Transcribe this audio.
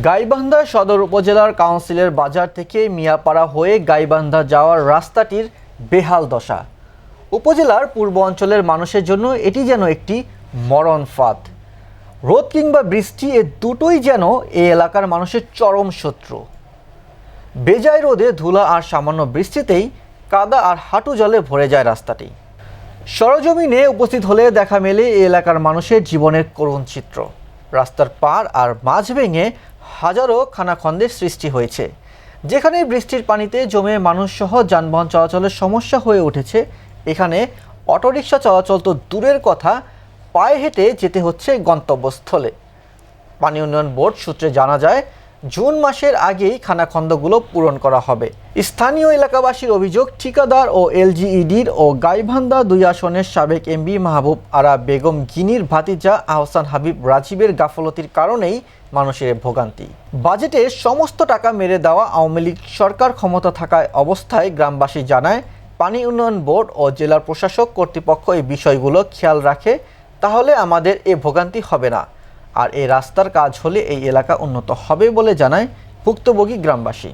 গাইবান্ধা সদর উপজেলার কাউন্সিলের বাজার থেকে মিয়াপাড়া হয়ে গাইবান্ধা যাওয়ার রাস্তাটির বেহাল দশা। উপজেলার পূর্ব অঞ্চলের মানুষের জন্য এটি যেন একটি মরণ ফাঁদ। রোদ কিংবা বৃষ্টি এ দুটোই যেন এ এলাকার মানুষের চরম শত্রু। বেজায় রোদে ধুলা আর সামান্য বৃষ্টিতেই কাদা আর হাঁটু জলে ভরে যায় রাস্তাটি। সরজমিনে উপস্থিত হলে দেখা মেলে এ এলাকার মানুষের জীবনের করুণ চিত্র। রাস্তার পার আর মাঝ ভেঙে হাজারো খানাখন্দের সৃষ্টি হয়েছে। যেখানে বৃষ্টির পানিতে জমে মানুষসহ যানবাহন চলাচলের সমস্যা হয়ে উঠেছে, এখানে অটোরিকশা চলাচল তো দূরের কথা, পায়ে হেঁটে যেতে হচ্ছে গন্তব্যস্থলে। পানি উন্নয়ন বোর্ড সূত্রে জানা যায় জুন মাসের আগেই খানাখন্দগুলো পূরণ করা হবে। স্থানীয় এলাকাবাসীর অভিযোগ, ঠিকাদার ও এলজিইডির ও গাইবান্ধা দুই আসনের সাবেক এমবি মাহবুব আরা বেগম গিনির ভাতিজা আহসান হাবিব রাজীবের গাফলতির কারণেই মানুষের ভোগান্তি। বাজেটে সমস্ত টাকা মেরে দেওয়া আওয়ামী লীগ সরকার ক্ষমতা থাকায় অবস্থায় গ্রামবাসী জানায়, পানি উন্নয়ন বোর্ড ও জেলার প্রশাসক কর্তৃপক্ষ এই বিষয়গুলো খেয়াল রাখে, তাহলে আমাদের এ ভোগান্তি হবে না। আর এই রাস্তার কাজ হলে এই এলাকা উন্নত হবে বলে জানায় ভুক্তভোগী গ্রামবাসী।